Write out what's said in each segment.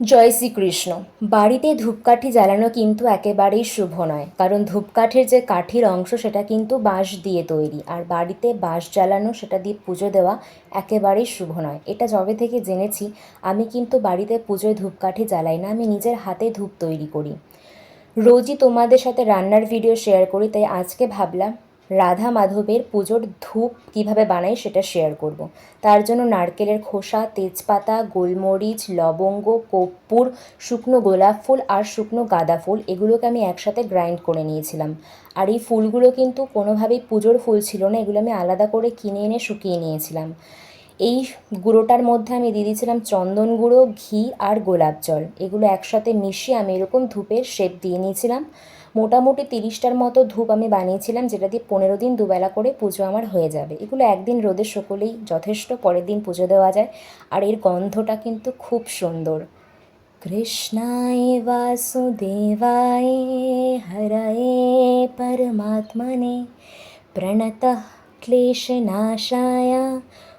জয় শ্রীকৃষ্ণ। বাড়িতে ধূপকাঠি জ্বালানো কিন্তু একেবারেই শুভ নয়। কারণ ধূপকাঠির যে কাঠির অংশ, সেটা কিন্তু বাঁশ দিয়ে তৈরি। আর বাড়িতে বাঁশ জ্বালানো, সেটা দিয়ে পুজো দেওয়া একেবারেই শুভ নয়। এটা যবে থেকে জেনেছি, আমি কিন্তু বাড়িতে পুজোয় ধূপকাঠি জ্বালাই না, আমি নিজের হাতে ধূপ তৈরি করি। রোজই তোমাদের সাথে রান্নার ভিডিও শেয়ার করি, তাই আজকে ভাবলাম রাধা মাধবের পুজোর ধূপ কীভাবে বানাই সেটা শেয়ার করব। তার জন্য নারকেলের খোসা, তেজপাতা, গোলমরিচ, লবঙ্গ কপ্পুর শুকনো গোলাপ ফুল আর শুকনো গাঁদা ফুল এগুলোকে আমি একসাথে গ্রাইন্ড করে নিয়েছিলাম আর এই ফুলগুলো কিন্তু কোনোভাবেই পুজোর ফুল ছিল না, এগুলো আমি আলাদা করে কিনে এনে শুকিয়ে নিয়েছিলাম এই গুঁড়োটার মধ্যে আমি দিয়ে দিয়েছিলাম চন্দন গুঁড়ো, ঘি আর গোলাপ জল। এগুলো একসাথে মিশিয়ে আমি এরকম ধূপের শেপ দিয়ে নিয়েছিলাম। মোটামুটি তিরিশটার মতো ধূপ আমি বানিয়েছিলাম, যেটা দিয়ে পনেরো দিন দুবেলা করে পুজো আমার হয়ে যাবে। এগুলো একদিন রোদে সকলেই যথেষ্ট, পরের দিন পুজো দেওয়া যায়। আর এর গন্ধটা কিন্তু খুব সুন্দর। কৃষ্ণায় বাসুদেবায় হরায়ে পরমাত্মনে, প্রণতঃ ক্লেশনাশায়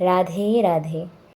রাধে রাধে